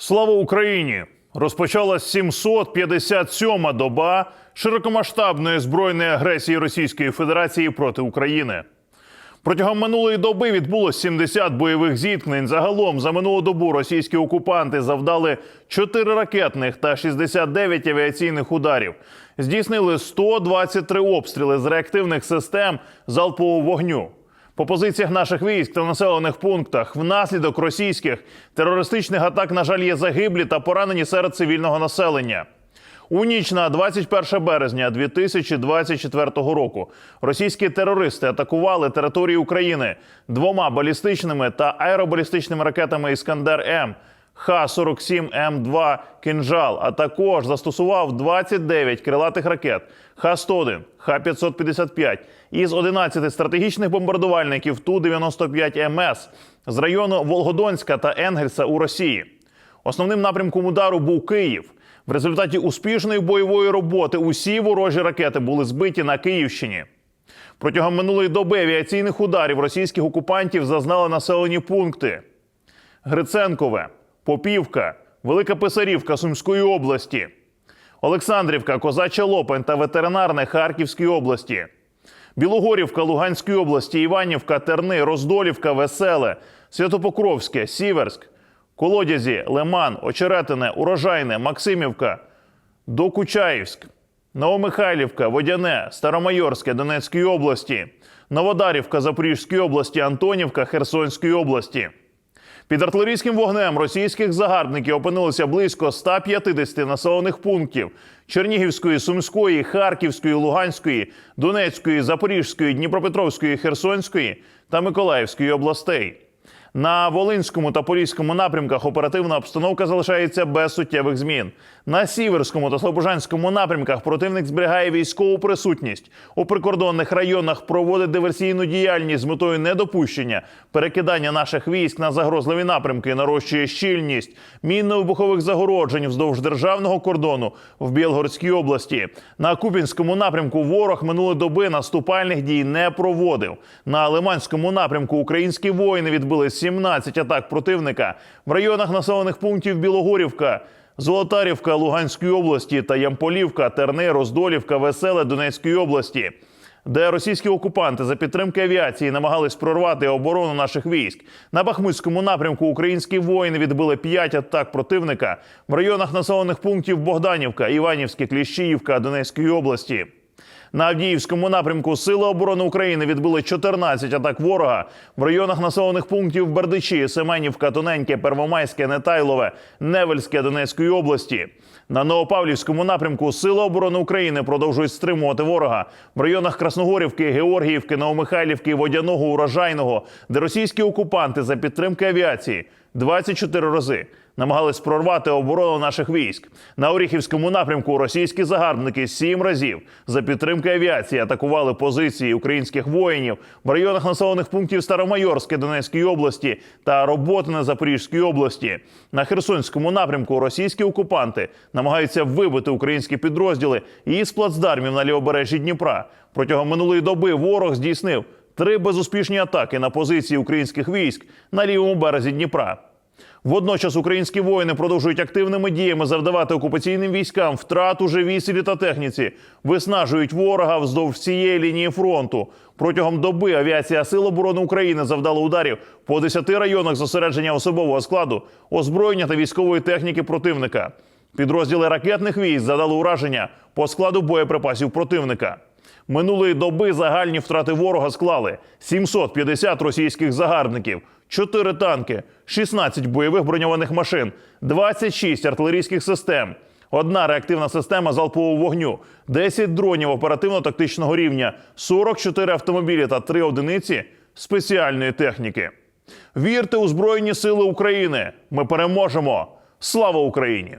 Слава Україні! Розпочалась 757-ма доба широкомасштабної збройної агресії Російської Федерації проти України. Протягом минулої доби відбулось 70 бойових зіткнень. Загалом за минулу добу російські окупанти завдали 4 ракетних та 69 авіаційних ударів. Здійснили 123 обстріли з реактивних систем залпового вогню. По позиціях наших військ та населених пунктах внаслідок російських терористичних атак, на жаль, є загиблі та поранені серед цивільного населення. У ніч на 21 березня 2024 року російські терористи атакували територію України двома балістичними та аеробалістичними ракетами Іскандер М. Х-47М2 «Кинжал», а також застосував 29 крилатих ракет Х-101, Х-555 із 11 стратегічних бомбардувальників Ту-95МС з району Волгодонська та Енгельса у Росії. Основним напрямком удару був Київ. В результаті успішної бойової роботи усі ворожі ракети були збиті на Київщині. Протягом минулої доби авіаційних ударів російських окупантів зазнали населені пункти: Гриценкове, Попівка, Велика Писарівка Сумської області, Олександрівка, Козача Лопань та ветеринарне Харківської області, Білогорівка Луганської області, Іванівка, Терни, Роздолівка, Веселе, Святопокровське, Сіверськ, Колодязі, Лиман, Очеретине, Урожайне, Максимівка, Докучаївськ, Новомихайлівка, Водяне, Старомайорське Донецької області, Новодарівка Запорізької області, Антонівка Херсонської області. Під артилерійським вогнем російських загарбників опинилося близько 150 населених пунктів Чернігівської, Сумської, Харківської, Луганської, Донецької, Запорізької, Дніпропетровської, Херсонської та Миколаївської областей. На Волинському та Поліському напрямках оперативна обстановка залишається без суттєвих змін. На Сіверському та Слобожанському напрямках противник зберігає військову присутність. У прикордонних районах проводить диверсійну діяльність з метою недопущення перекидання наших військ на загрозливі напрямки, нарощує щільність мінно-вибухових загороджень вздовж державного кордону в Білгородській області. На Купінському напрямку ворог минулої доби наступальних дій не проводив. На Лиманському напрямку українські воїни відбили 17 атак противника в районах населених пунктів Білогорівка. Золотарівка Луганської області та Ямполівка, Терни, Роздолівка, Веселе Донецької області, де російські окупанти за підтримки авіації намагались прорвати оборону наших військ. На Бахмутському напрямку українські воїни відбили 5 атак противника в районах населених пунктів Богданівка, Іванівське, Кліщіївка Донецької області. На Авдіївському напрямку Сили оборони України відбили 14 атак ворога в районах населених пунктів Бердичі, Семенівка, Тоненьке, Первомайське, Нетайлове, Невельське Донецької області. На Новопавлівському напрямку Сили оборони України продовжують стримувати ворога в районах Красногорівки, Георгіївки, Новомихайлівки, Водяного, Урожайного, де російські окупанти за підтримки авіації 24 рази намагались прорвати оборону наших військ. На Оріхівському напрямку російські загарбники сім разів за підтримки авіації атакували позиції українських воїнів в районах населених пунктів Старомайорське Донецької області та Роботине Запорізької області. На Херсонському напрямку російські окупанти намагаються вибити українські підрозділи із плацдармів на лівобережжі Дніпра. Протягом минулої доби ворог здійснив три безуспішні атаки на позиції українських військ на лівому березі Дніпра. Водночас українські воїни продовжують активними діями завдавати окупаційним військам втрат у силі та техніці, виснажують ворога вздовж всієї лінії фронту. Протягом доби авіація Сил оборони України завдала ударів по 10 районах зосередження особового складу, озброєння та військової техніки противника. Підрозділи ракетних військ задали ураження по складу боєприпасів противника. Минулої доби загальні втрати ворога склали 750 російських загарбників, 4 танки, 16 бойових броньованих машин, 26 артилерійських систем, одна реактивна система залпового вогню, 10 дронів оперативно-тактичного рівня, 44 автомобілі та 3 одиниці спеціальної техніки. Вірте у Збройні Сили України! Ми переможемо! Слава Україні!